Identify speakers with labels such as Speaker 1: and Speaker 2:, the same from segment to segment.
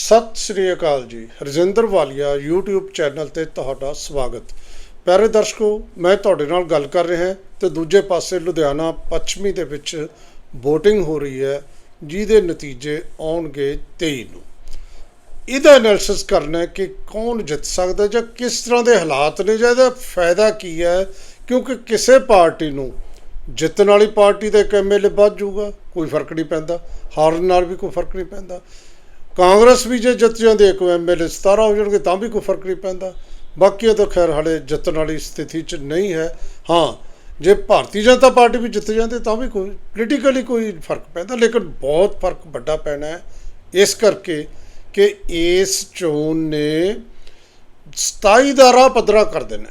Speaker 1: ਸਤਿ ਸ਼੍ਰੀ ਅਕਾਲ ਜੀ। ਰਜਿੰਦਰ ਵਾਲੀਆ YouTube channel ਤੇ ਤੁਹਾਡਾ ਸਵਾਗਤ। ਪਿਆਰੇ ਦਰਸ਼ਕੋ, ਮੈਂ ਤੁਹਾਡੇ ਨਾਲ ਗੱਲ ਕਰ ਰਿਹਾ ਹਾਂ ਤੇ ਦੂਜੇ ਪਾਸੇ ਲੁਧਿਆਣਾ ਪੱਛਮੀ ਦੇ ਵਿੱਚ VOTING ਹੋ ਰਹੀ ਹੈ, ਜਿਹਦੇ ਨਤੀਜੇ ਆਉਣਗੇ 23 ਨੂੰ। ਇਹਦਾ ਐਨਾਲਿਸਿਸ ਕਰਨਾ ਹੈ ਕਿ ਕੌਣ ਜਿੱਤ ਸਕਦਾ ਜਾਂ ਕਿਸ ਤਰ੍ਹਾਂ ਦੇ ਹਾਲਾਤ ਨੇ ਜਾਂ ਇਹਦਾ ਫਾਇਦਾ ਕੀ ਹੈ, ਕਿਉਂਕਿ ਕਿਸੇ ਪਾਰਟੀ ਨੂੰ ਜਿੱਤਣ ਵਾਲੀ ਪਾਰਟੀ ਦਾ ਇੱਕ ਐਮਐਲਏ ਵੱਧ ਜਾਊਗਾ, ਕੋਈ ਫ਼ਰਕ ਨਹੀਂ ਪੈਂਦਾ। ਹਾਰਨ ਨਾਲ ਵੀ ਕੋਈ ਫ਼ਰਕ ਨਹੀਂ ਪੈਂਦਾ। ਕਾਂਗਰਸ ਵੀ ਜੇ ਜਿੱਤ ਜਾਂਦੀ ਇੱਕ ਐਮਐਲਏ 17 ਹੋ ਜਾਣਗੇ, ਤਾਂ ਵੀ ਕੋਈ ਫ਼ਰਕ ਨਹੀਂ ਪੈਂਦਾ। ਬਾਕੀ ਉਹ ਤਾਂ ਖੈਰ ਹਾਲੇ ਜਿੱਤਣ ਵਾਲੀ ਸਥਿਤੀ 'ਚ ਨਹੀਂ ਹੈ। ਹਾਂ, ਜੇ ਭਾਰਤੀ ਜਨਤਾ ਪਾਰਟੀ ਵੀ ਜਿੱਤ ਜਾਂਦੇ, ਤਾਂ ਵੀ ਕੋਈ ਪੋਲੀਟੀਕਲੀ ਕੋਈ ਫ਼ਰਕ ਪੈਂਦਾ, ਲੇਕਿਨ ਬਹੁਤ ਫ਼ਰਕ ਵੱਡਾ ਪੈਣਾ ਹੈ। ਇਸ ਕਰਕੇ ਕਿ ਇਸ ਚੋਣ ਨੇ 27 ਦਾ ਰਾਹ ਪੱਧਰਾ ਕਰ ਦੇਣਾ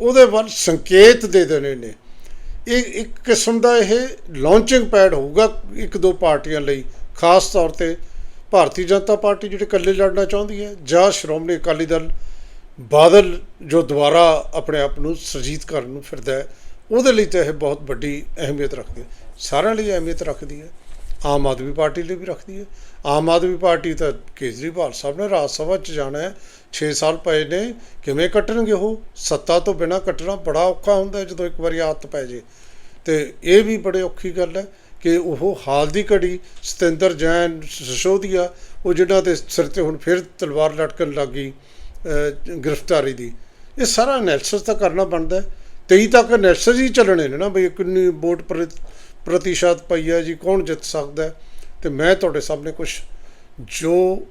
Speaker 1: ਉਹਦੇ ਵੱਲ ਸੰਕੇਤ ਦੇ ਦੇਣੇ ਨੇ। ਇਹ ਇੱਕ ਕਿਸਮ ਦਾ ਇਹ ਲਾਂਚਿੰਗ ਪੈਡ ਹੋਊਗਾ ਇੱਕ ਦੋ ਪਾਰਟੀਆਂ ਲਈ, ਖਾਸ ਤੌਰ ਤੇ ਭਾਰਤੀ ਜਨਤਾ ਪਾਰਟੀ ਜਿਹੜੀ ਇਕੱਲੇ ਲੜਨਾ ਚਾਹੁੰਦੀ ਹੈ, ਜਾਂ ਸ਼੍ਰੋਮਣੀ ਅਕਾਲੀ ਦਲ ਬਾਦਲ ਜੋ ਦੁਬਾਰਾ ਆਪਣੇ ਆਪ ਨੂੰ ਸਰਜੀਤ ਕਰਨ ਨੂੰ ਫਿਰਦਾ ਹੈ, ਉਹਦੇ ਲਈ ਤਾਂ ਇਹ ਬਹੁਤ ਵੱਡੀ ਅਹਿਮੀਅਤ ਰੱਖਦੀ ਹੈ। ਸਾਰਿਆਂ ਲਈ ਅਹਿਮੀਅਤ ਰੱਖਦੀ ਹੈ। ਆਮ ਆਦਮੀ ਪਾਰਟੀ ਲਈ ਵੀ ਰੱਖਦੀ ਹੈ। ਆਮ ਆਦਮੀ ਪਾਰਟੀ ਤਾਂ ਕੇਜਰੀਵਾਲ ਸਾਹਿਬ ਨੇ ਰਾਜ ਸਭਾ 'ਚ ਜਾਣਾ ਹੈ। 6 ਸਾਲ ਪਏ ਨੇ, ਕਿਵੇਂ ਕੱਟਣਗੇ ਉਹ? ਸੱਤਾ ਤੋਂ ਬਿਨਾ ਕੱਟਣਾ ਬੜਾ ਔਖਾ ਹੁੰਦਾ ਜਦੋਂ ਇੱਕ ਵਾਰੀ ਆਦਤ ਪੈ ਜੇ ਤੇ ਇਹ ਵੀ ਬੜੇ ਔਖੀ ਗੱਲ ਹੈ। ਕਿ ਉਹ ਹਾਲ ਦੀ ਘੜੀ ਸਤਿੰਦਰ ਜੈਨ ਸਸ਼ੋਦੀਆ, ਉਹ ਜਿਹਨਾਂ ਦੇ ਸਿਰ ਤੇ ਹੁਣ ਫਿਰ ਤਲਵਾਰ ਲਟਕਣ ਲੱਗੀ ਗ੍ਰਿਫਤਾਰੀ ਦੀ। ਇਹ ਸਾਰਾ ਐਨਾਲਿਸਿਸ ਤਾਂ ਕਰਨਾ ਬਣਦਾ ਹੈ। 23 ਤੱਕ ਐਨਾਲਿਸਿਸ ਹੀ ਚੱਲਣੇ ਨੇ ਨਾ, ਬਈ ਕਿੰਨੀ ਵੋਟ ਪ੍ਰਤੀ- ਪ੍ਰਤੀਸ਼ਤ ਪਈ ਹੈ ਜੀ, ਕੌਣ ਜਿੱਤ ਸਕਦਾ ਹੈ? ਤੇ ਮੈਂ ਤੁਹਾਡੇ ਸਾਹਮਣੇ ਕੁਝ ਜੋ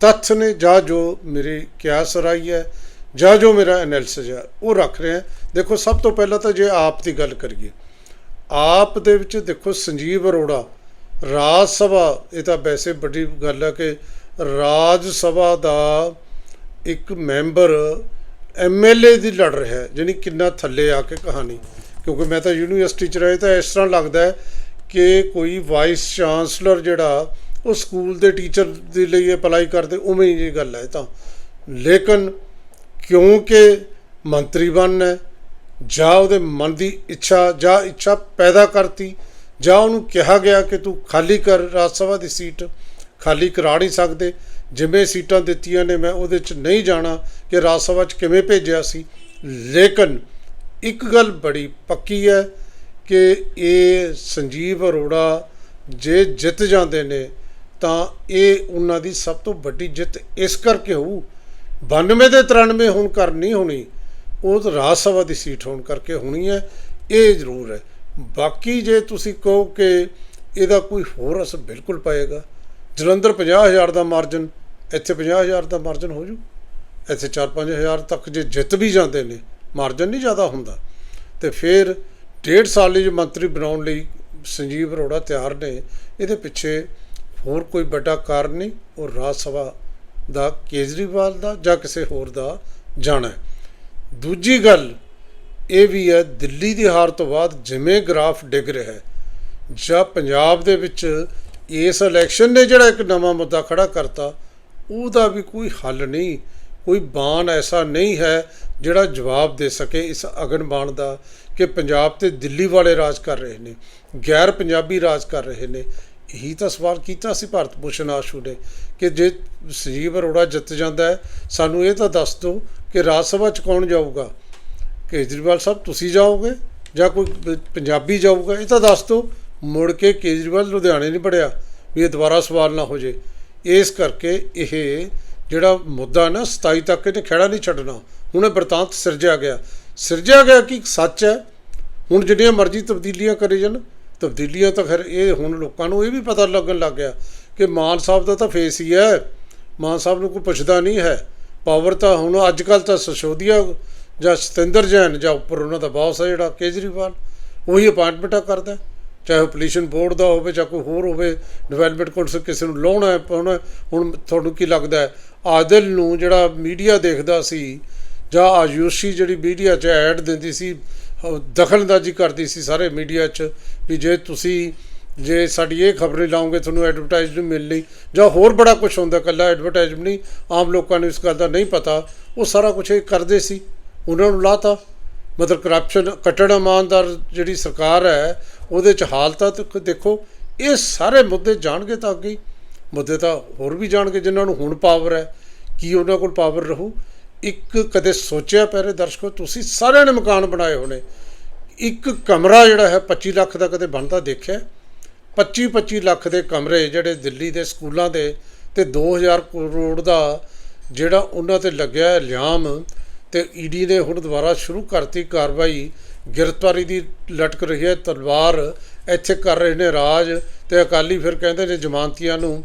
Speaker 1: ਤੱਥ ਨੇ, ਜਾਂ ਜੋ ਮੇਰੇ ਕਿਆਸ ਰਾਈ ਹੈ, ਜਾਂ ਜੋ ਮੇਰਾ ਐਨਾਲਿਸਿਸ ਹੈ, ਉਹ ਰੱਖ ਰਿਹਾ ਦੇਖੋ, ਸਭ ਤੋਂ ਪਹਿਲਾਂ ਤਾਂ ਜੇ ਆਪ ਦੀ ਗੱਲ ਕਰੀਏ ਆਪ ਦੇ ਵਿੱਚ ਦੇਖੋ ਸੰਜੀਵ ਅਰੋੜਾ, ਰਾਜ ਸਭਾ, ਇਹ ਤਾਂ ਵੈਸੇ ਵੱਡੀ ਗੱਲ ਹੈ ਕਿ ਰਾਜ ਸਭਾ ਦਾ ਇੱਕ ਮੈਂਬਰ ਐਮਐਲਏ ਦੀ ਲੜ ਰਿਹਾ ਹੈ, ਜਾਣੀ ਕਿੰਨਾ ਥੱਲੇ ਆ ਕੇ ਕਹਾਣੀ। ਕਿਉਂਕਿ ਮੈਂ ਤਾਂ ਯੂਨੀਵਰਸਿਟੀ ਚ ਰਹੇ ਤਾਂ ਇਸ ਤਰ੍ਹਾਂ ਲੱਗਦਾ ਹੈ ਕਿ ਕੋਈ ਵਾਈਸ ਚਾਂਸਲਰ ਜਿਹੜਾ, ਉਹ ਸਕੂਲ ਦੇ ਟੀਚਰ ਦੇ ਲਈ ਅਪਲਾਈ ਕਰਦੇ, ਉਵੇਂ ਹੀ ਇਹ ਗੱਲ ਹੈ ਤਾਂ। ਲੇਕਿਨ ਕਿਉਂਕਿ ਮੰਤਰੀ ਬਣਨਾ ਜਾਂ ਉਹਦੇ ਮਨ ਦੀ ਇੱਛਾ, ਜਾਂ ਇੱਛਾ ਪੈਦਾ ਕਰਤੀ, ਜਾਂ ਉਹਨੂੰ ਕਿਹਾ ਗਿਆ ਕਿ ਤੂੰ ਖਾਲੀ ਕਰ ਰਾਜ ਸਭਾ ਦੀ ਸੀਟ, ਖਾਲੀ ਕਰਾ ਨਹੀਂ ਸਕਦੇ। ਜਿਵੇਂ ਸੀਟਾਂ ਦਿੱਤੀਆਂ ਨੇ, ਮੈਂ ਉਹਦੇ 'ਚ ਨਹੀਂ ਜਾਣਾ ਕਿ ਰਾਜ ਸਭਾ 'ਚ ਕਿਵੇਂ ਭੇਜਿਆ ਸੀ। ਲੇਕਿਨ ਇੱਕ ਗੱਲ ਬੜੀ ਪੱਕੀ ਹੈ ਕਿ ਇਹ ਸੰਜੀਵ ਅਰੋੜਾ ਜੇ ਜਿੱਤ ਜਾਂਦੇ ਨੇ, ਤਾਂ ਇਹ ਉਹਨਾਂ ਦੀ ਸਭ ਤੋਂ ਵੱਡੀ ਜਿੱਤ ਇਸ ਕਰਕੇ ਹੋਊ। 92 ਦੇ 93 ਹੁਣ ਕਰ ਨਹੀਂ ਹੋਣੀ। ਉਹ ਤਾਂ ਰਾਜ ਸਭਾ ਦੀ ਸੀਟ ਹੋਣ ਕਰਕੇ ਹੋਣੀ ਹੈ, ਇਹ ਜ਼ਰੂਰ ਹੈ। ਬਾਕੀ ਜੇ ਤੁਸੀਂ ਕਹੋ ਕਿ ਇਹਦਾ ਕੋਈ ਹੋਰ ਅਸਰ ਬਿਲਕੁਲ ਪਏਗਾ। ਜਲੰਧਰ 50000 ਦਾ ਮਾਰਜਨ ਇੱਥੇ 50000 ਦਾ ਮਾਰਜਨ ਹੋ ਜੂ। ਇੱਥੇ 4-5000 ਤੱਕ ਜੇ ਜਿੱਤ ਵੀ ਜਾਂਦੇ ਨੇ ਮਾਰਜਨ ਨਹੀਂ ਜ਼ਿਆਦਾ ਹੁੰਦਾ। ਤੇ ਫਿਰ ਡੇਢ ਸਾਲ ਲਈ ਜੇ ਮੰਤਰੀ ਬਣਾਉਣ ਲਈ ਸੰਜੀਵ ਅਰੋੜਾ ਤਿਆਰ ਨੇ, ਇਹਦੇ ਪਿੱਛੇ ਹੋਰ ਕੋਈ ਵੱਡਾ ਕਾਰਨ ਨਹੀਂ, ਉਹ ਰਾਜ ਸਭਾ ਦਾ ਕੇਜਰੀਵਾਲ ਦਾ ਜਾਂ ਕਿਸੇ ਹੋਰ ਦਾ ਜਾਣਾ ਦੂਜੀ ਗੱਲ ਇਹ ਵੀ ਹੈ, ਦਿੱਲੀ ਦੀ ਹਾਰ ਤੋਂ ਬਾਅਦ ਜਿਵੇਂ ਗ੍ਰਾਫ ਡਿੱਗ ਰਿਹਾ ਹੈ, ਜਾਂ ਪੰਜਾਬ ਦੇ ਵਿੱਚ ਇਸ ਇਲੈਕਸ਼ਨ ਨੇ ਜਿਹੜਾ ਇੱਕ ਨਵਾਂ ਮੁੱਦਾ ਖੜਾ ਕਰਤਾ, ਉਹਦਾ ਵੀ ਕੋਈ ਹੱਲ ਨਹੀਂ, ਕੋਈ ਬਾਣ ਐਸਾ ਨਹੀਂ ਹੈ ਜਿਹੜਾ ਜਵਾਬ ਦੇ ਸਕੇ ਇਸ ਅਗਨ ਬਾਣ ਦਾ ਕਿ ਪੰਜਾਬ ਤੇ ਦਿੱਲੀ ਵਾਲੇ ਰਾਜ ਕਰ ਰਹੇ ਨੇ, ਗੈਰ ਪੰਜਾਬੀ ਰਾਜ ਕਰ ਰਹੇ ਨੇ। ਇਹੀ ਤਾਂ ਸਵਾਲ ਕੀਤਾ ਸੀ ਭਾਰਤ ਭੂਸ਼ਣ ਆਸ਼ੂ ਨੇ ਕਿ ਜੇ ਸੰਜੀਵ ਅਰੋੜਾ ਜਿੱਤ ਜਾਂਦਾ ਹੈ, ਸਾਨੂੰ ਇਹ ਤਾਂ ਦੱਸ ਦਿਓ ਕਿ ਰਾਜ ਸਭਾ ਚ ਕੌਣ ਜਾਊਗਾ? ਕੇਜਰੀਵਾਲ ਸਾਹਿਬ, ਤੁਸੀਂ ਜਾਓਗੇ ਜਾਂ ਕੋਈ ਪੰਜਾਬੀ ਜਾਊਗਾ? ਇਹ ਤਾਂ ਦੱਸ ਦਿਓ, ਮੁੜ ਕੇ ਕੇਜਰੀਵਾਲ ਲੁਧਿਆਣੇ ਨਹੀਂ ਪੜਿਆ ਵੀ ਇਹ ਦੁਬਾਰਾ ਸਵਾਲ ਨਾ ਹੋ ਜੇ। ਇਸ ਕਰਕੇ ਇਹ ਜਿਹੜਾ ਮੁੱਦਾ ਨਾ 27 ਤੱਕ ਇਹਨੇ ਖੜਾ ਨਹੀਂ ਛੱਡਣਾ। ਹੁਣ ਇਹ ਬਰਤਾਂਤ ਸਿਰਜਿਆ ਗਿਆ। ਸਿਰਜਿਆ ਗਿਆ ਕਿ ਸੱਚ ਹੈ? ਹੁਣ ਜਿਹੜੀਆਂ ਮਰਜ਼ੀ ਤਬਦੀਲੀਆਂ ਕਰੇ ਜਾਣ। ਤਬਦੀਲੀਆਂ ਤਾਂ ਫਿਰ ਇਹ ਹੁਣ ਲੋਕਾਂ ਨੂੰ ਇਹ ਵੀ ਪਤਾ ਲੱਗਣ ਲੱਗ ਗਿਆ ਕਿ ਮਾਨ ਸਾਹਿਬ ਦਾ ਤਾਂ ਫੇਸ ਹੀ ਹੈ। ਮਾਨ ਸਾਹਿਬ ਨੂੰ ਕੋਈ ਪੁੱਛਦਾ ਨਹੀਂ ਹੈ। ਪਾਵਰ ਤਾਂ ਹੁਣ ਅੱਜ ਕੱਲ ਤਾਂ ਸਸ਼ੋਦੀਆ ਜਾਂ ਸਤਿੰਦਰ ਜੈਨ ਜਾਂ ਉੱਪਰ ਉਹਨਾਂ ਦਾ ਬਾਸ ਹੈ ਜਿਹੜਾ ਕੇਜਰੀਵਾਲ, ਉਹੀ ਅਪਾਇੰਟਮੈਂਟਾਂ ਕਰਦਾ। ਚਾਹੇ ਉਹ ਪੋਲੀਸ਼ਨ ਬੋਰਡ ਦਾ ਹੋਵੇ ਜਾਂ ਕੋਈ ਹੋਰ ਹੋਵੇ ਡਿਵੈਲਪਮੈਂਟ ਕੌਂਸਲ ਕਿਸੇ ਨੂੰ ਲਾਉਣਾ ਪਾਉਣਾ ਹੁਣ ਤੁਹਾਨੂੰ ਕੀ ਲੱਗਦਾ ਆਦਿਲ ਨੂੰ ਜਿਹੜਾ ਮੀਡੀਆ ਦੇਖਦਾ ਸੀ ਜਾਂ ਆਯੂਸ਼ੀ ਜਿਹੜੀ ਮੀਡੀਆ 'ਚ ਐਡ ਦਿੰਦੀ ਸੀ ਦਖਲਅੰਦਾਜ਼ੀ ਕਰਦੀ ਸੀ ਸਾਰੇ ਮੀਡੀਆ 'ਚ ਵੀ ਜੇ ਤੁਸੀਂ ਜੇ ਸਾਡੀ ਇਹ ਖਬਰ ਨਹੀਂ ਲਾਉਂਗੇ ਤੁਹਾਨੂੰ ਐਡਵਰਟਾਈਜ਼ਮੈਂਟ ਮਿਲਣੀ, ਜਾਂ ਹੋਰ ਬੜਾ ਕੁਝ ਹੁੰਦਾ ਕੱਲਾ ਐਡਵਰਟਾਈਜ਼ ਨਹੀਂ, ਆਮ ਲੋਕਾਂ ਨੂੰ ਇਸ ਗੱਲ ਦਾ ਨਹੀਂ ਪਤਾ, ਉਹ ਸਾਰਾ ਕੁਝ ਇਹ ਕਰਦੇ ਸੀ, ਉਹਨਾਂ ਨੂੰ ਲਾਤਾ। ਮਤਲਬ ਕਰਪਸ਼ਨ ਕੱਟੜ ਇਮਾਨਦਾਰ ਜਿਹੜੀ ਸਰਕਾਰ ਹੈ, ਉਹਦੇ ਚ ਹਾਲਤਾਂ ਤੇ ਦੇਖੋ, ਇਹ ਸਾਰੇ ਮੁੱਦੇ ਜਾਣਗੇ ਤਾਂ ਅੱਗੇ ਮੁੱਦੇ ਤਾਂ ਹੋਰ ਵੀ ਜਾਣਗੇ, ਜਿਨ੍ਹਾਂ ਨੂੰ ਹੁਣ ਪਾਵਰ ਹੈ, ਕੀ ਉਹਨਾਂ ਕੋਲ ਪਾਵਰ ਰਹੂ? ਇੱਕ ਕਦੇ ਸੋਚਿਆ ਪਹਿਰੇ ਦਰਸ਼ਕੋ, ਤੁਸੀਂ ਸਾਰਿਆਂ ਨੇ ਮਕਾਨ ਬਣਾਏ ਹੋਣੇ। ਇੱਕ ਕਮਰਾ ਜਿਹੜਾ ਹੈ 25 ਲੱਖ ਦਾ ਕਦੇ ਬਣਦਾ ਦੇਖਿਆ? 25 25 ਲੱਖ ਦੇ ਕਮਰੇ ਜਿਹੜੇ ਦਿੱਲੀ ਦੇ ਸਕੂਲਾਂ ਦੇ ਤੇ 2000 ਕਰੋੜ ਦਾ ਜਿਹੜਾ ਉਹਨਾਂ ਤੇ ਲੱਗਿਆ ਹੈ ਇਲਜ਼ਾਮ ਤੇ ਈਡੀ ਨੇ ਹੁਣ ਦੁਬਾਰਾ ਸ਼ੁਰੂ ਕਰਤੀ ਕਾਰਵਾਈ। ਗ੍ਰਿਫਤਾਰੀ ਦੀ ਲਟਕ ਰਹੀ ਹੈ, ਤਲਵਾਰ ਇੱਥੇ ਕਰ ਰਹੇ ਨੇ ਰਾਜ ਤੇ ਅਕਾਲੀ ਫਿਰ ਕਹਿੰਦੇ ਨੇ ਜ਼ਮਾਨਤੀਆਂ ਨੂੰ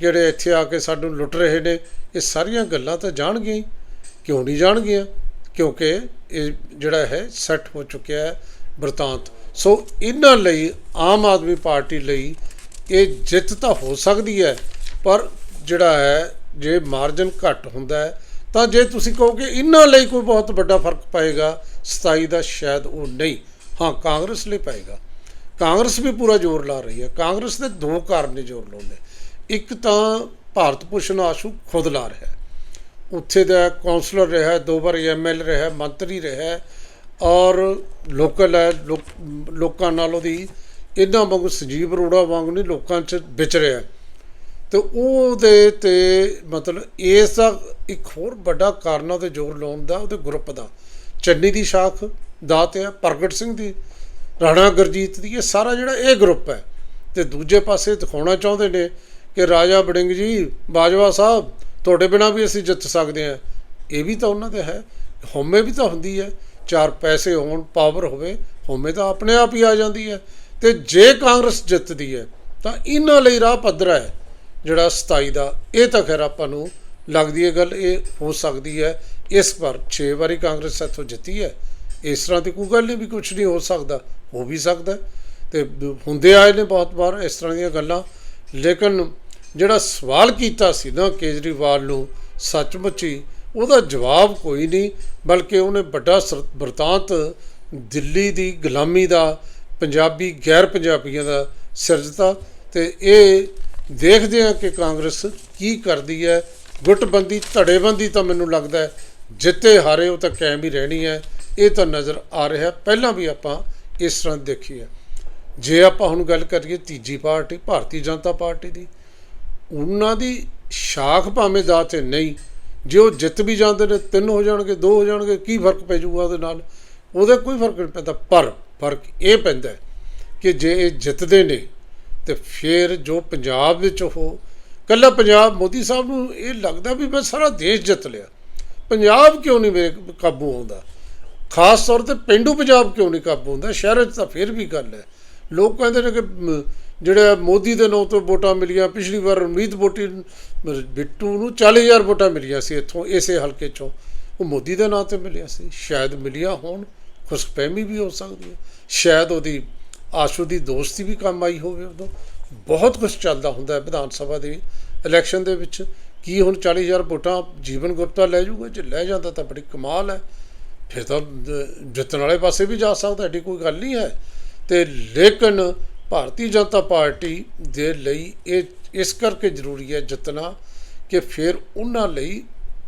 Speaker 1: ਜਿਹੜੇ ਇੱਥੇ ਆ ਕੇ ਸਾਨੂੰ ਲੁੱਟ ਰਹੇ ਨੇ, ਇਹ ਸਾਰੀਆਂ ਗੱਲਾਂ ਤਾਂ ਜਾਣਗੀਆਂ ਕਿਉਂ ਨਹੀਂ ਜਾਣਗੀਆਂ? ਕਿਉਂਕਿ ਇਹ ਜਿਹੜਾ ਹੈ ਸੈੱਟ ਹੋ ਚੁੱਕਿਆ ਹੈ ਬਰਤਾਂਤ। ਸੋ ਇਹਨਾਂ ਲਈ ਆਮ ਆਦਮੀ ਪਾਰਟੀ ਲਈ ਇਹ ਜਿੱਤ ਤਾਂ ਹੋ ਸਕਦੀ ਹੈ ਪਰ ਜਿਹੜਾ ਹੈ ਜੇ ਮਾਰਜਨ ਘੱਟ ਹੁੰਦਾ ਹੈ ਤਾਂ ਜੇ ਤੁਸੀਂ ਕਹੋਗੇ ਇਹਨਾਂ ਲਈ ਕੋਈ ਬਹੁਤ ਵੱਡਾ ਫ਼ਰਕ ਪਏਗਾ 27 ਦਾ ਸ਼ਾਇਦ ਉਹ ਨਹੀਂ। ਹਾਂ ਕਾਂਗਰਸ ਲਈ ਪਏਗਾ। ਕਾਂਗਰਸ ਵੀ ਪੂਰਾ ਜ਼ੋਰ ਲਾ ਰਹੀ ਹੈ। ਕਾਂਗਰਸ ਦੇ ਦੋ ਕਾਰਨ ਨੇ ਜ਼ੋਰ ਲਾਉਂਦੇ ਇੱਕ ਤਾਂ ਭਾਰਤ ਭੂਸ਼ਣ ਆਸ਼ੂ ਖੁਦ ਲਾ ਰਿਹਾ ਉੱਥੇ ਦਾ ਕਾਉਂਸਲਰ ਰਿਹਾ ਹੈ, ਦੋ ਵਾਰ ਐਮਐਲ ਰਿਹਾ ਮੰਤਰੀ ਰਿਹਾ ਔਰ ਲੋਕਲ ਹੈ, ਲੋਕ- ਲੋਕਾਂ ਨਾਲ ਉਹਦੀ ਇਹਨਾਂ ਵਾਂਗੂ ਸੰਜੀਵ ਅਰੋੜਾ ਵਾਂਗੂ ਨਹੀਂ ਲੋਕਾਂ 'ਚ ਵਿਚਰਿਆ ਰਿਹਾ। ਤੇ ਉਹਦੇ ਤੇ ਮਤਲਬ ਇਸ ਦਾ ਇੱਕ ਹੋਰ ਵੱਡਾ ਕਾਰਨ ਆ ਉਹਦੇ ਜ਼ੋਰ ਲਾਉਣ ਦਾ ਉਹਦੇ ਗਰੁੱਪ ਦਾ। ਚੰਨੀ ਦੀ ਸ਼ਾਖ ਦਾ ਤੇ ਹੈ, ਪ੍ਰਗਟ ਸਿੰਘ ਦੀ, ਰਾਣਾ ਗੁਰਜੀਤ ਦੀ, ਇਹ ਸਾਰਾ ਜਿਹੜਾ ਇਹ ਗਰੁੱਪ ਹੈ। ਤੇ ਦੂਜੇ ਪਾਸੇ ਦਿਖਾਉਣਾ ਚਾਹੁੰਦੇ ਨੇ ਕਿ ਰਾਜਾ ਬੜਿੰਗ ਜੀ, ਬਾਜਵਾ ਸਾਹਿਬ, ਤੁਹਾਡੇ ਬਿਨਾ ਵੀ ਅਸੀਂ ਜਿੱਤ ਸਕਦੇ ਹਾਂ। ਇਹ ਵੀ ਤਾਂ ਉਹਨਾਂ ਦੇ ਹੈ, ਹਉਮੈ ਵੀ ਤਾਂ ਹੁੰਦੀ ਹੈ। ਚਾਰ ਪੈਸੇ ਹੋਣ ਪਾਵਰ ਹੋਵੇ ਹਉਮੈ ਤਾਂ ਆਪਣੇ ਆਪ ਹੀ ਆ ਜਾਂਦੀ ਹੈ। ਤੇ ਜੇ ਕਾਂਗਰਸ ਜਿੱਤਦੀ ਹੈ, ਤਾਂ ਇਹਨਾਂ ਲਈ ਰਾਹ ਪੱਧਰਾ ਹੈ, ਜਿਹੜਾ 27 ਦਾ। ਇਹ ਤਾਂ ਖੈਰ ਆਪਾਂ ਨੂੰ ਲੱਗਦੀ ਹੈ ਗੱਲ, ਇਹ ਹੋ ਸਕਦੀ ਹੈ, ਇਸ ਵਾਰ 6 ਵਾਰੀ ਕਾਂਗਰਸ ਇੱਥੋਂ ਜਿੱਤੀ ਹੈ। ਇਸ ਤਰ੍ਹਾਂ ਦੀ ਕੋਈ ਗੱਲ ਨਹੀਂ ਵੀ ਕੁਝ ਨਹੀਂ ਹੋ ਸਕਦਾ, ਹੋ ਵੀ ਸਕਦਾ ਹੈ। ਤੇ ਹੁੰਦੇ ਆਏ ਨੇ ਬਹੁਤ ਵਾਰ ਇਸ ਤਰ੍ਹਾਂ ਦੀਆਂ ਗੱਲਾਂ। ਲੇਕਿਨ ਜਿਹੜਾ ਸਵਾਲ ਕੀਤਾ ਸੀ ਨਾ ਕੇਜਰੀਵਾਲ ਨੂੰ, ਸੱਚਮੁੱਚ ਹੀ ਉਹਦਾ ਜਵਾਬ ਕੋਈ ਨਹੀਂ, ਬਲਕਿ ਉਹਨੇ ਵੱਡਾ ਸਰ- ਬਰਤਾਂਤ ਦਿੱਲੀ ਦੀ ਗੁਲਾਮੀ ਦਾ, ਪੰਜਾਬੀ ਗੈਰ ਪੰਜਾਬੀਆਂ ਦਾ ਸਿਰਜਤਾ ਤੇ ਇਹ ਦੇਖਦੇ ਹਾਂ ਕਿ ਕਾਂਗਰਸ ਕੀ ਕਰਦੀ ਹੈ। ਗੁੱਟਬੰਦੀ, ਧੜੇਬੰਦੀ ਤਾਂ ਮੈਨੂੰ ਲੱਗਦਾ ਜਿੱਤੇ ਹਾਰੇ ਉਹ ਤਾਂ ਕਾਇਮ ਹੀ ਰਹਿਣੀ ਹੈ। ਇਹ ਤਾਂ ਨਜ਼ਰ ਆ ਰਿਹਾ, ਪਹਿਲਾਂ ਵੀ ਆਪਾਂ ਇਸ ਤਰ੍ਹਾਂ ਦੇਖੀ ਹੈ। ਜੇ ਆਪਾਂ ਹੁਣ ਗੱਲ ਕਰੀਏ ਤੀਜੀ ਪਾਰਟੀ, ਭਾਰਤੀ ਜਨਤਾ ਪਾਰਟੀ ਦੀ, ਉਹਨਾਂ ਦੀ ਸ਼ਾਖ ਭਾਵੇਂ ਦਾ ਤੇ ਨਹੀਂ ਜੇ ਉਹ ਜਿੱਤ ਵੀ ਜਾਂਦੇ ਨੇ, ਤਿੰਨ ਹੋ ਜਾਣਗੇ, ਦੋ ਹੋ ਜਾਣਗੇ, ਕੀ ਫ਼ਰਕ ਪੈ ਜਾਊਗਾ ਉਹਦੇ ਨਾਲ? ਉਹਦਾ ਕੋਈ ਫ਼ਰਕ ਨਹੀਂ ਪੈਂਦਾ, ਪਰ ਫ਼ਰਕ ਇਹ ਪੈਂਦਾ ਕਿ ਜੇ ਇਹ ਜਿੱਤਦੇ ਨੇ, ਤੇ ਫਿਰ ਜੋ ਪੰਜਾਬ ਵਿੱਚ ਉਹ, ਕੱਲਾ ਪੰਜਾਬ, ਮੋਦੀ ਸਾਹਿਬ ਨੂੰ ਇਹ ਲੱਗਦਾ ਵੀ ਮੈਂ ਸਾਰਾ ਦੇਸ਼ ਜਿੱਤ ਲਿਆ। ਪੰਜਾਬ ਕਿਉਂ ਨਹੀਂ ਮੇਰੇ ਕਾਬੂ ਆਉਂਦਾ? ਖਾਸ ਤੌਰ ਤੇ ਪਿੰਡੂ ਪੰਜਾਬ ਕਿਉਂ ਨਹੀਂ ਕਾਬੂ ਹੁੰਦਾ ਸ਼ਹਿਰਾਂ 'ਚ ਤਾਂ ਫਿਰ ਵੀ ਗੱਲ ਹੈ। ਲੋਕ ਕਹਿੰਦੇ ਨੇ ਕਿ ਜਿਹੜਾ ਮੋਦੀ ਦੇ ਨਾਂ ਤੋਂ ਵੋਟਾਂ ਮਿਲੀਆਂ, ਪਿਛਲੀ ਵਾਰ ਰਣਮੀਤ ਬੋਟੀ ਬਿੱਟੂ ਨੂੰ 40000 ਵੋਟਾਂ ਮਿਲੀਆਂ ਸੀ ਇੱਥੋਂ, ਇਸੇ ਹਲਕੇ 'ਚੋਂ। ਉਹ ਮੋਦੀ ਦੇ ਨਾਂ ਤੇ ਮਿਲਿਆ ਸੀ। ਸ਼ਾਇਦ ਮਿਲੀਆਂ ਹੋਣ ਖੁਸ਼ਫਹਿਮੀ ਵੀ ਹੋ ਸਕਦੀ ਹੈ। ਸ਼ਾਇਦ ਉਹਦੀ ਆਸ਼ੂ ਦੀ ਦੋਸਤੀ ਵੀ ਕੰਮ ਆਈ ਹੋਵੇ ਉਦੋਂ। ਬਹੁਤ ਕੁਝ ਚੱਲਦਾ ਹੁੰਦਾ ਹੈ ਵਿਧਾਨ ਸਭਾ ਦੇ ਇਲੈਕਸ਼ਨ ਦੇ ਵਿੱਚ। ਕੀ ਹੁਣ 40000 ਵੋਟਾਂ ਜੀਵਨ ਗੁਪਤਾ ਲੈ ਜਾਊਗਾ? ਜੇ ਲੈ ਜਾਂਦਾ ਤਾਂ ਬੜੀ ਕਮਾਲ ਹੈ। ਫਿਰ ਤਾਂ ਜਿੱਤਣ ਵਾਲੇ ਪਾਸੇ ਵੀ ਜਾ ਸਕਦਾ ਐਡੀ ਕੋਈ ਗੱਲ ਨਹੀਂ ਹੈ। ਤੇ ਲੇਕਿਨ ਭਾਰਤੀ ਜਨਤਾ ਪਾਰਟੀ ਦੇ ਲਈ ਇਹ, ਇਸ ਕਰਕੇ ਜ਼ਰੂਰੀ ਹੈ ਜਿੱਤਣਾ ਕਿ ਫਿਰ ਉਹਨਾਂ ਲਈ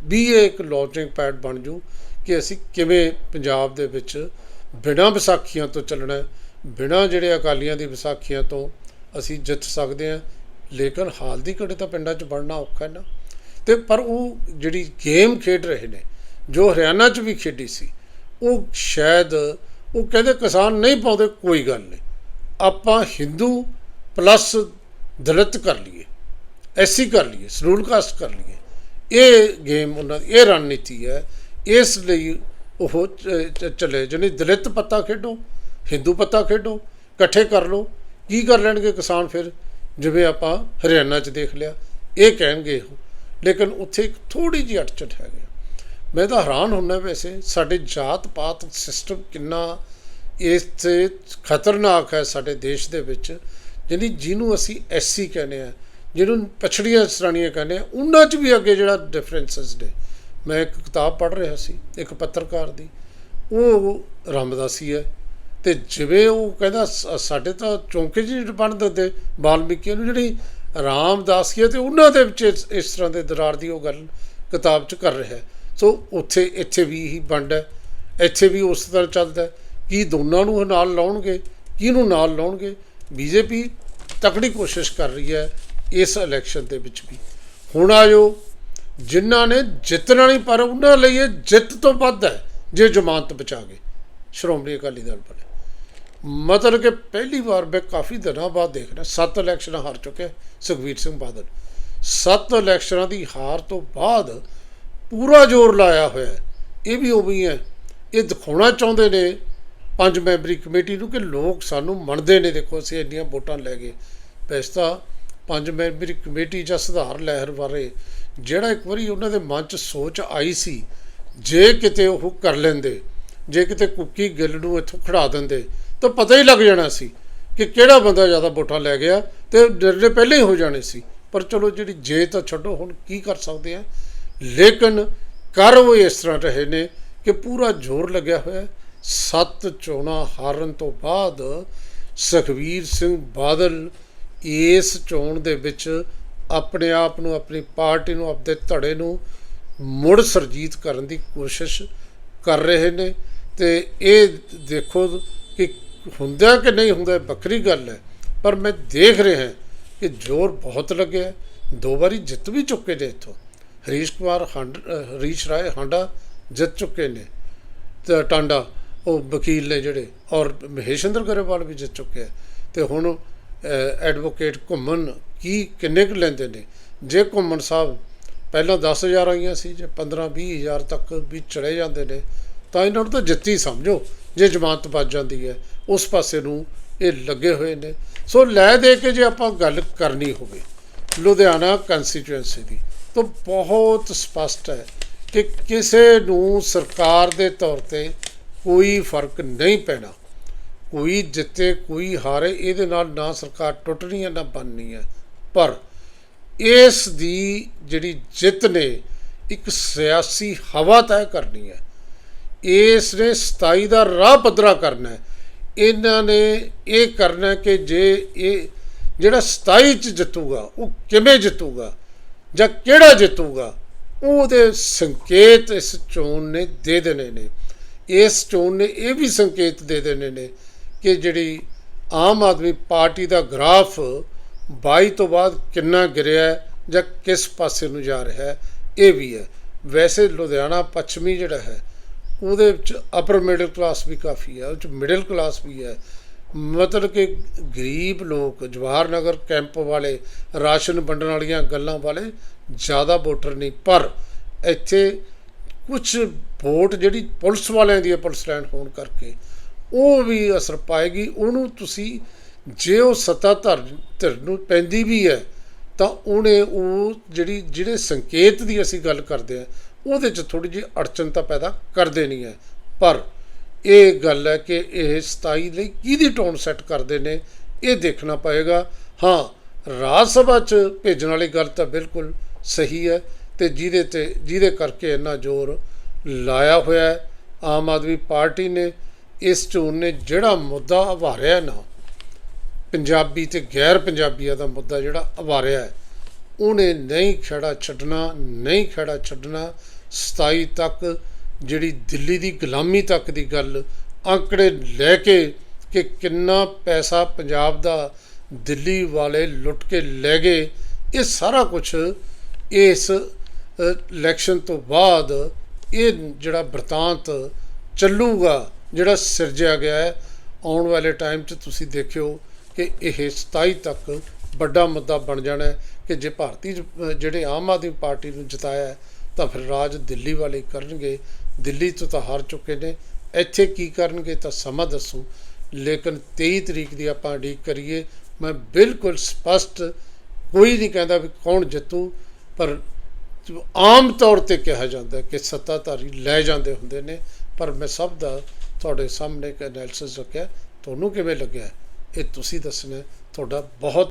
Speaker 1: ਵੀ ਇਹ ਇੱਕ ਲਾਂਚਿੰਗ ਪੈਡ ਬਣ ਜੂ ਕਿ ਅਸੀਂ ਕਿਵੇਂ ਪੰਜਾਬ ਦੇ ਵਿੱਚ ਬਿਨਾਂ ਵਿਸਾਖੀਆਂ ਤੋਂ ਚੱਲਣਾ ਬਿਨਾਂ ਜਿਹੜੇ ਅਕਾਲੀਆਂ ਦੀ ਵਿਸਾਖੀਆਂ ਤੋਂ ਅਸੀਂ ਜਿੱਤ ਸਕਦੇ ਹਾਂ। ਲੇਕਿਨ ਹਾਲ ਦੀ ਘੜੀ ਤਾਂ ਪਿੰਡਾਂ 'ਚ ਬਣਨਾ ਔਖਾ ਹੈ ਨਾ। ਤੇ ਪਰ ਉਹ ਜਿਹੜੀ ਗੇਮ ਖੇਡ ਰਹੇ ਨੇ, ਜੋ ਹਰਿਆਣਾ 'ਚ ਵੀ ਖੇਡੀ ਸੀ, ਉਹ ਸ਼ਾਇਦ, ਉਹ ਕਹਿੰਦੇ ਕਿਸਾਨ ਨਹੀਂ ਪਾਉਂਦੇ, ਕੋਈ ਗੱਲ ਨਹੀਂ। ਆਪਾਂ ਹਿੰਦੂ ਪਲੱਸ ਦਲਿਤ ਕਰ ਲਈਏ, ਐਸੀ ਕਰ ਲਈਏ ਸ਼ਡਿਊਲ ਕਾਸਟ ਕਰ ਲਈਏ। ਇਹ ਗੇਮ ਉਹਨਾਂ ਦੀ, ਇਹ ਰਣਨੀਤੀ ਹੈ। ਇਸ ਲਈ ਉਹ ਚਲੇ ਚ- ਦਲਿਤ ਪੱਤਾ ਖੇਡੋ ਹਿੰਦੂ ਪੱਤਾ ਖੇਡੋ, ਇਕੱਠੇ ਕਰ ਲਓ। ਕੀ ਕਰ ਲੈਣਗੇ ਕਿਸਾਨ ਫਿਰ? ਜਿਵੇਂ ਆਪਾਂ ਹਰਿਆਣਾ 'ਚ ਦੇਖ ਲਿਆ, ਇਹ ਕਹਿਣਗੇ ਲੇਕਿਨ ਉੱਥੇ ਇੱਕ ਥੋੜੀ ਜਿਹੀ ਅਟਚਟ ਹੈਗੀ ਮੈਂ ਤਾਂ ਹੈਰਾਨ ਹੁੰਦਾ ਵੈਸੇ, ਸਾਡੇ ਜਾਤ ਪਾਤ ਸਿਸਟਮ ਕਿੰਨਾ ਇਸ ਤੇ ਖਤਰਨਾਕ ਹੈ ਸਾਡੇ ਦੇਸ਼ ਦੇ ਵਿੱਚ, ਜਿਹੜੀ ਜਿਹਨੂੰ ਅਸੀਂ ਐਸਸੀ ਕਹਿੰਦੇ ਆ ਜਿਹਨੂੰ ਪਛੜੀਆਂ ਸ਼੍ਰੇਣੀਆਂ ਕਹਿੰਦੇ ਆ ਉਹਨਾਂ 'ਚ ਵੀ ਅੱਗੇ ਜਿਹੜਾ ਡਿਫਰੈਂਸਸ ਨੇ। ਮੈਂ ਇੱਕ ਕਿਤਾਬ ਪੜ੍ਹ ਰਿਹਾ ਸੀ, ਇੱਕ ਪੱਤਰਕਾਰ ਦੀ, ਉਹ ਰਾਮਦਾਸੀ ਹੈ। ਤੇ ਜਿਵੇਂ ਉਹ ਕਹਿੰਦਾ, ਸ- ਸਾਡੇ ਤਾਂ ਚੌਂਕੇ ਜਿਹੇ ਬਣ ਦਿੰਦੇ ਬਾਲਮੀਕੀ ਨੂੰ ਜਿਹੜੀ ਰਾਮਦਾਸੀ ਹੈ ਤੇ ਉਹਨਾਂ ਦੇ ਵਿੱਚ ਇਸ ਤਰ੍ਹਾਂ ਦੇ ਦਰਾਰ ਦੀ ਉਹ ਗੱਲ ਕਿਤਾਬ 'ਚ ਕਰ ਰਿਹਾ ਸੋ ਉੱਥੇ, ਇੱਥੇ ਵੀ ਹੀ ਵੰਡ ਹੈ, ਇੱਥੇ ਵੀ ਉਸ ਤਰ੍ਹਾਂ ਚੱਲਦਾ ਕੀ ਦੋਨਾਂ ਨੂੰ ਨਾਲ ਲਾਉਣਗੇ? ਕਿਹਨੂੰ ਨਾਲ ਲਾਉਣਗੇ? ਬੀਜੇਪੀ ਤਕੜੀ ਕੋਸ਼ਿਸ਼ ਕਰ ਰਹੀ ਹੈ ਇਸ ਇਲੈਕਸ਼ਨ ਦੇ ਵਿੱਚ ਵੀ। ਹੁਣ ਆਇਓ ਜਿਨ੍ਹਾਂ ਨੇ ਜਿੱਤਣਾ ਨਹੀਂ, ਪਰ ਉਹਨਾਂ ਲਈ ਇਹ ਜਿੱਤ ਤੋਂ ਵੱਧ ਹੈ, ਜੇ ਜ਼ਮਾਨਤ ਬਚਾ ਗਏ ਸ਼੍ਰੋਮਣੀ ਅਕਾਲੀ ਦਲ ਬਣੇ। ਮਤਲਬ ਕਿ ਪਹਿਲੀ ਵਾਰ ਮੈਂ ਕਾਫੀ ਦਿਨਾਂ ਬਾਅਦ ਦੇਖ ਰਿਹਾ, ਸੱਤ ਇਲੈਕਸ਼ਨਾਂ ਹਾਰ ਚੁੱਕੇ ਸੁਖਵੀਰ ਸਿੰਘ ਬਾਦਲ। ਸੱਤ ਇਲੈਕਸ਼ਨਾਂ ਦੀ ਹਾਰ ਤੋਂ ਬਾਅਦ ਪੂਰਾ ਜ਼ੋਰ ਲਾਇਆ ਹੋਇਆ ਇਹ ਵੀ ਉਵੇਂ ਹੈ। ਇਹ ਦਿਖਾਉਣਾ ਚਾਹੁੰਦੇ ਨੇ ਪੰਜ ਮੈਂਬਰੀ ਕਮੇਟੀ ਨੂੰ ਕਿ ਲੋਕ ਸਾਨੂੰ ਮੰਨਦੇ ਨੇ, ਦੇਖੋ ਅਸੀਂ ਇੰਨੀਆਂ ਵੋਟਾਂ ਲੈ ਗਏ। ਵੈਸੇ ਤਾਂ ਪੰਜ ਮੈਂਬਰੀ ਕਮੇਟੀ ਜਾਂ ਸੁਧਾਰ ਲਹਿਰ ਬਾਰੇ ਜਿਹੜਾ ਇੱਕ ਵਾਰੀ ਉਹਨਾਂ ਦੇ ਮਨ 'ਚ ਸੋਚ ਆਈ ਸੀ, ਜੇ ਕਿਤੇ ਉਹ ਕਰ ਲੈਂਦੇ, ਜੇ ਕਿਤੇ ਕੁੱਕੀ ਗਿੱਲ ਨੂੰ ਇੱਥੋਂ ਖੜਾ ਦਿੰਦੇ, ਤਾਂ ਪਤਾ ਹੀ ਲੱਗ ਜਾਣਾ ਸੀ ਕਿ ਕਿਹੜਾ ਬੰਦਾ ਜ਼ਿਆਦਾ ਵੋਟਾਂ ਲੈ ਗਿਆ ਤੇ ਨਿਰਣੇ ਪਹਿਲੇ ਹੀ ਹੋ ਜਾਣੇ ਸੀ। ਪਰ ਚਲੋ ਜਿਹੜੀ ਜੇ ਤਾਂ ਛੱਡੋ, ਹੁਣ ਕੀ ਕਰ ਸਕਦੇ ਆ? ਲੇਕਿਨ ਕਰ ਉਹ ਇਸ ਤਰ੍ਹਾਂ ਰਹੇ ਨੇ ਕਿ ਪੂਰਾ ਜ਼ੋਰ ਲੱਗਿਆ ਹੋਇਆ ਸੱਤ ਚੋਣਾਂ ਹਾਰਨ ਤੋਂ ਬਾਅਦ ਸੁਖਵੀਰ ਸਿੰਘ ਬਾਦਲ ਇਸ ਚੋਣ ਦੇ ਵਿੱਚ ਆਪਣੇ ਆਪ ਨੂੰ, ਆਪਣੀ ਪਾਰਟੀ ਨੂੰ ਆਪਣੇ ਧੜੇ ਨੂੰ ਮੁੜ ਸਰਜੀਤ ਕਰਨ ਦੀ ਕੋਸ਼ਿਸ਼ ਕਰ ਰਹੇ ਨੇ ਤੇ ਇਹ ਦੇਖੋ ਕਿ ਹੁੰਦਾ ਕਿ ਨਹੀਂ ਹੁੰਦਾ ਇਹ ਵੱਖਰੀ ਗੱਲ ਹੈ। ਪਰ ਮੈਂ ਦੇਖ ਰਿਹਾ ਕਿ ਜ਼ੋਰ ਬਹੁਤ ਲੱਗਿਆ ਦੋ ਵਾਰੀ ਜਿੱਤ ਵੀ ਚੁੱਕੇ ਨੇ ਇੱਥੋਂ। ਹਰੀਸ਼ ਕੁਮਾਰ ਹੰਡ ਹਰੀਸ਼ ਰਾਏ ਹਾਂਡਾ ਜਿੱਤ ਚੁੱਕੇ ਨੇ। ਤੇ ਟਾਂਡਾ ਉਹ ਵਕੀਲ ਨੇ ਜਿਹੜੇ, ਔਰ ਮਹੇਸ਼ਿੰਦਰ ਗਰੇਵਾਲ ਵੀ ਜਿੱਤ ਚੁੱਕੇ ਆ। ਤੇ ਹੁਣ ਐਡਵੋਕੇਟ ਘੁੰਮਣ ਕੀ, ਕਿੰਨੇ ਕੁ ਲੈਂਦੇ ਨੇ? ਜੇ ਘੁੰਮਣ ਸਾਹਿਬ ਪਹਿਲਾਂ 10000 ਆਈਆਂ ਸੀ, ਜੇ 15 20000 ਤੱਕ ਵੀ ਚਲੇ ਜਾਂਦੇ ਨੇ, ਤਾਂ ਇਹਨਾਂ ਨੂੰ ਤਾਂ ਜਿੱਤੀ ਸਮਝੋ, ਜੇ ਜ਼ਮਾਨਤ ਵੱਜ ਜਾਂਦੀ ਹੈ, ਉਸ ਪਾਸੇ ਨੂੰ ਇਹ ਲੱਗੇ ਹੋਏ ਨੇ। ਸੋ ਲੈ ਦੇ ਕੇ ਜੇ ਆਪਾਂ ਗੱਲ ਕਰਨੀ ਹੋਵੇ, ਲੁਧਿਆਣਾ ਕੰਸਟੀਚੁਐਂਸੀ ਦੀ, ਤਾਂ ਬਹੁਤ ਸਪਸ਼ਟ ਹੈ ਕਿ ਕਿਸੇ ਨੂੰ ਸਰਕਾਰ ਦੇ ਤੌਰ ਤੇ ਕੋਈ ਫ਼ਰਕ ਨਹੀਂ ਪੈਣਾ। ਕੋਈ ਜਿੱਤੇ, ਕੋਈ ਹਾਰੇ, ਇਹਦੇ ਨਾਲ ਨਾ ਸਰਕਾਰ ਟੁੱਟਣੀ ਹੈ, ਨਾ ਬਣਨੀ ਹੈ। ਪਰ ਇਸ ਦੀ ਜਿਹੜੀ ਜਿੱਤ ਨੇ, ਇੱਕ ਸਿਆਸੀ ਹਵਾ ਤੈਅ ਕਰਨੀ ਹੈ। ਇਸ ਨੇ 27 ਦਾ ਰਾਹ ਪੱਧਰਾ ਕਰਨਾ ਹੈ। ਇਹਨਾਂ ਨੇ ਇਹ ਕਰਨਾ ਕਿ ਜੇ ਇਹ ਜਿਹੜਾ 27 ਚ ਜਿੱਤੂਗਾ, ਉਹ ਕਿਵੇਂ ਜਿੱਤੂਗਾ ਜਾਂ ਕਿਹੜਾ ਜਿੱਤੂਗਾ, ਉਹਦੇ ਸੰਕੇਤ ਇਸ ਚੋਣ ਨੇ ਦੇ ਦੇਣੇ ਨੇ। ਇਸ ਚੋਣ ਨੇ ਇਹ ਵੀ ਸੰਕੇਤ ਦੇ ਦੇਣੇ ਨੇ ਕਿ ਜਿਹੜੀ ਆਮ ਆਦਮੀ ਪਾਰਟੀ ਦਾ ਗ੍ਰਾਫ 22 ਤੋਂ ਬਾਅਦ ਕਿੰਨਾ ਗਿਰਿਆ ਜਾਂ ਕਿਸ ਪਾਸੇ ਨੂੰ ਜਾ ਰਿਹਾ ਹੈ, ਇਹ ਵੀ ਹੈ। ਵੈਸੇ ਲੁਧਿਆਣਾ ਪੱਛਮੀ ਜਿਹੜਾ ਹੈ, ਉਹਦੇ ਵਿੱਚ ਅਪਰ ਮਿਡਲ ਕਲਾਸ ਵੀ ਕਾਫੀ ਹੈ, ਉਹ ਚ ਮਿਡਲ ਕਲਾਸ ਵੀ ਹੈ। ਮਤਲਬ ਕਿ ਗਰੀਬ ਲੋਕ, ਜਵਾਹਰ ਨਗਰ ਕੈਂਪ ਵਾਲੇ, ਰਾਸ਼ਨ ਵੰਡਣ ਵਾਲੀਆਂ ਗੱਲਾਂ ਵਾਲੇ ਜ਼ਿਆਦਾ ਵੋਟਰ ਨਹੀਂ, ਪਰ ਇੱਥੇ ਕੁਝ ਵੋਟ ਜਿਹੜੀ ਪੁਲਿਸ ਵਾਲਿਆਂ ਦੀ ਹੈ, ਪੁਲਿਸ ਲੈਂਡ ਹੋਣ ਕਰਕੇ, ਉਹ ਵੀ ਅਸਰ ਪਾਏਗੀ। ਉਹਨੂੰ ਤੁਸੀਂ, ਜੇ ਉਹ ਸੱਤਾ ਧਰ ਧਿਰ ਨੂੰ ਪੈਂਦੀ ਵੀ ਹੈ, ਤਾਂ ਉਹਨੇ ਉਹ ਜਿਹੜੀ, ਜਿਹੜੇ ਸੰਕੇਤ ਦੀ ਅਸੀਂ ਗੱਲ ਕਰਦੇ ਆ ਉਹਦੇ 'ਚ ਥੋੜੀ ਜਿਹੀ ਅੜਚਨ ਤਾਂ ਪੈਦਾ ਕਰ ਦੇਣੀ ਹੈ। ਪਰ ਇਹ ਗੱਲ ਹੈ ਕਿ ਇਹ 27 ਲਈ ਕਿਹਦੀ ਟੋਨ ਸੈੱਟ ਕਰਦੇ ਨੇ, ਇਹ ਦੇਖਣਾ ਪਏਗਾ। ਹਾਂ, ਰਾਜ ਸਭਾ 'ਚ ਭੇਜਣ ਵਾਲੀ ਗੱਲ ਤਾਂ ਬਿਲਕੁਲ ਸਹੀ ਹੈ। ਤੇ ਜਿਹਦੇ ਤੇ, ਜਿਹਦੇ ਕਰਕੇ ਇੰਨਾ ਜ਼ੋਰ ਲਾਇਆ ਹੋਇਆ ਹੈ। ਆਮ ਆਦਮੀ ਪਾਰਟੀ ਨੇ ਇਸ ਚੋਣ ਨੇ ਜਿਹੜਾ ਮੁੱਦਾ ਉਭਾਰਿਆ ਨਾ, ਪੰਜਾਬੀ ਤੇ ਗੈਰ ਪੰਜਾਬੀਆਂ ਦਾ ਮੁੱਦਾ ਜਿਹੜਾ ਉਭਾਰਿਆ ਹੈ, ਉਹਨੇ ਨਹੀਂ ਖੜਾ ਛੱਡਣਾ, ਨਹੀਂ ਖੜਾ ਛੱਡਣਾ 27 ਤੱਕ ਜਿਹੜੀ ਦਿੱਲੀ ਦੀ ਗੁਲਾਮੀ ਤੱਕ ਦੀ ਗੱਲ ਅੰਕੜੇ ਲੈ ਕੇ ਕਿ ਕਿੰਨਾ ਪੈਸਾ ਪੰਜਾਬ ਦਾ ਦਿੱਲੀ ਵਾਲੇ ਲੁੱਟ ਕੇ ਲੈ ਗਏ, ਇਹ ਸਾਰਾ ਕੁਝ ਇਸ ਇਲੈਕਸ਼ਨ ਤੋਂ ਬਾਅਦ ਇਹ ਜਿਹੜਾ ਬਰਤਾਂਤ ਚੱਲੂਗਾ, ਜਿਹੜਾ ਸਿਰਜਿਆ ਗਿਆ ਹੈ, ਆਉਣ ਵਾਲੇ ਟਾਈਮ 'ਚ ਤੁਸੀਂ ਦੇਖਿਓ ਕਿ ਇਹ 27 ਤੱਕ ਵੱਡਾ ਮੁੱਦਾ ਬਣ ਜਾਣਾ ਹੈ ਕਿ ਜੇ ਭਾਰਤੀ ਜਿਹੜੇ ਆਮ ਆਦਮੀ ਪਾਰਟੀ ਨੂੰ ਜਿਤਾਇਆ ਤਾਂ ਫਿਰ ਰਾਜ ਦਿੱਲੀ ਵਾਲੇ ਕਰਨਗੇ। ਦਿੱਲੀ ਤੋਂ ਤਾਂ ਹਾਰ ਚੁੱਕੇ ਨੇ। ਇੱਥੇ ਕੀ ਕਰਨਗੇ ਤਾਂ ਸਮਾਂ ਦੱਸੂ। ਲੇਕਿਨ 23 ਤਰੀਕ ਦੀ ਆਪਾਂ ਉਡੀਕ ਕਰੀਏ, ਮੈਂ ਬਿਲਕੁਲ ਸਪਸ਼ਟ ਕੋਈ ਨਹੀਂ ਕਹਿੰਦਾ ਵੀ ਕੌਣ ਜਿੱਤੂ, ਪਰ ਆਮ ਤੌਰ ਤੇ ਕਿਹਾ ਜਾਂਦਾ ਕਿ ਸੱਤਾਧਾਰੀ ਲੈ ਜਾਂਦੇ ਹੁੰਦੇ ਨੇ, ਪਰ ਮੈਂ ਸਭ ਦਾ ਤੁਹਾਡੇ ਸਾਹਮਣੇ ਇੱਕ ਐਨਾਲਿਸਿਸ ਰੱਖਿਆ। ਤੁਹਾਨੂੰ ਕਿਵੇਂ ਲੱਗਿਆ? ਇਹ ਤੁਸੀਂ ਦੱਸਣਾ। ਤੁਹਾਡਾ ਬਹੁਤ